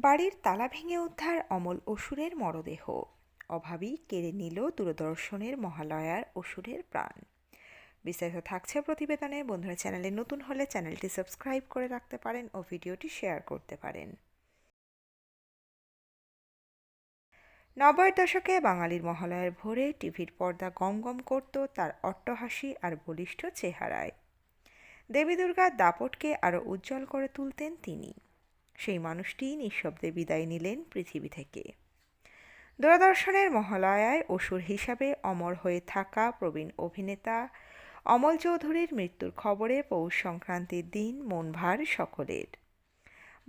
বাড়ির তালা ভেঙে উদ্ধার অমল অসুরের মরদেহ। অভাবী কেড়ে নিল দূরদর্শনের মহালয়ার অসুরের প্রাণ। বিস্তারিত থাকছে প্রতিবেদনে। বন্ধুরা, চ্যানেলে নতুন হলে চ্যানেলটি সাবস্ক্রাইব করে রাখতে পারেন ও ভিডিওটি শেয়ার করতে পারেন। নব্বই দশকে বাঙালির মহালয়ার ভোরে টিভির পর্দা গম গম করত তার অট্টহাসি আর বলিষ্ঠ চেহারায়। দেবী দুর্গার দাপটকে আরও উজ্জ্বল করে তুলতেন তিনি। সেই মানুষটি নিঃশব্দে বিদায় নিলেন পৃথিবী থেকে। দূরদর্শনের মহালয়ায় অসুর হিসাবে অমর হয়ে থাকা প্রবীণ অভিনেতা অমল চৌধুরীর মৃত্যুর খবরে পৌষ সংক্রান্তির দিন মন ভার সকলের।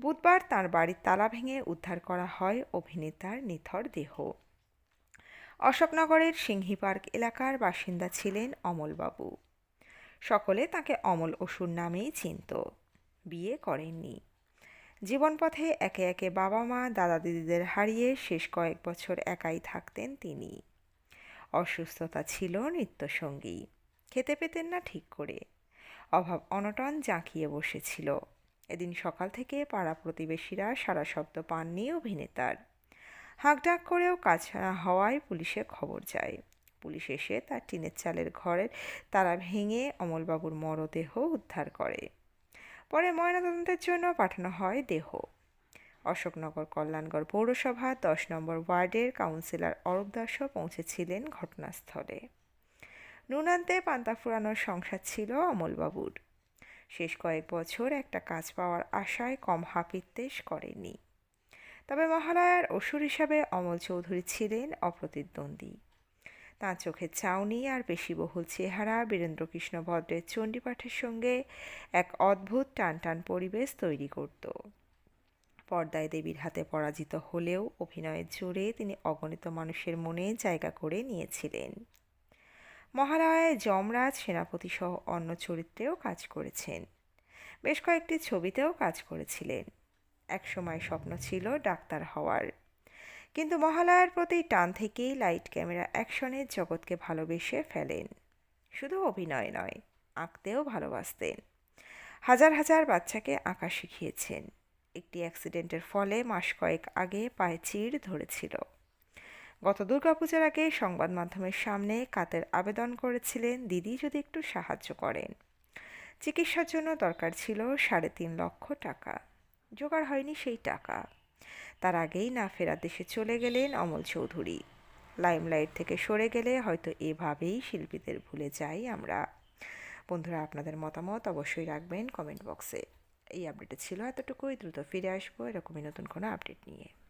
বুধবার তাঁর বাড়ির তালা ভেঙে উদ্ধার করা হয় অভিনেতার নিথর দেহ। অশোকনগরের সিংহী পার্ক এলাকার বাসিন্দা ছিলেন অমলবাবু। সকলে তাকে অমল অসুর নামেই চিনত। বিয়ে করেননি। জীবনপথে একে একে বাবা মা, দাদা দিদিদের হারিয়ে শেষ কয়েক বছর একাই থাকতেন তিনি। অসুস্থতা ছিল নৃত্যসঙ্গী, খেতে পেতেন না ঠিক করে। অভাব অনটন জাঁকিয়ে বসেছিল। এদিন সকাল থেকে পাড়া প্রতিবেশীরা সারা শব্দ পাননি অভিনেতার। হাঁকডাক করেও কাজ হওয়ায় পুলিশে খবর যায়। পুলিশ এসে তার টিনের চালের ঘরের তারা ভেঙে অমলবাবুর মরদেহ উদ্ধার করে। পরে ময়নাতদন্তের জন্য পাঠানো হয় দেহ। অশোকনগর কল্যাণগড় পৌরসভা দশ নম্বর ওয়ার্ডের কাউন্সিলর অরূপ দাসও পৌঁছেছিলেন ঘটনাস্থলে। নুনান্তে পান্তা ফুরানোর সংসার ছিল অমলবাবুর। শেষ কয়েক বছর একটা কাজ পাওয়ার আশায় কম হাপিত্তেশ করেনি। তবে মহালয়ার অসুর হিসাবে অমল চৌধুরী ছিলেন অপ্রতিদ্বন্দ্বী। তাঁর চোখের চাউনি আর বহুল চেহারা বীরেন্দ্রকৃষ্ণ ভদ্রের চণ্ডীপাঠের সঙ্গে এক অদ্ভুত টানটান পরিবেশ তৈরি করত। পর্দায় দেবীর হাতে পরাজিত হলেও অভিনয়ের জোরে তিনি অগণিত মানুষের মনে জায়গা করে নিয়েছিলেন। মহালয়ায় যমরাজ সেনাপতি সহ অন্য চরিত্রেও কাজ করেছেন। বেশ কয়েকটি ছবিতেও কাজ করেছিলেন। একসময় স্বপ্ন ছিল ডাক্তার হওয়ার। কিন্তু মহালয়ার প্রতি টান থেকেই লাইট ক্যামেরা অ্যাকশনের জগৎকে ভালোবেসে ফেলেন। শুধু অভিনয় নয়, আঁকতেও ভালোবাসতেন। হাজার হাজার বাচ্চাকে আঁকা শিখিয়েছেন। একটি অ্যাক্সিডেন্টের ফলে মাস কয়েক আগে পায়ে চিড় ধরেছিল। গত দুর্গাপূজার আগে সংবাদ মাধ্যমের সামনে কাতের আবেদন করেছিলেন দিদি, যদি একটু সাহায্য করেন। চিকিৎসার জন্য দরকার ছিল সাড়ে তিন লক্ষ টাকা। জোগাড় হয়নি সেই টাকা। তার আগেই না ফেরার দেশে চলে গেলেন অমল চৌধুরী। লাইমলাইট থেকে সরে গেলে হয়তো এভাবেই শিল্পীদের ভুলে যাই আমরা। বন্ধুরা, আপনাদের মতামত অবশ্যই রাখবেন কমেন্ট বক্সে। এই আপডেটে ছিল এতটুকুই। দ্রুত ফিরে আসব এরকমই নতুন কোনো আপডেট নিয়ে।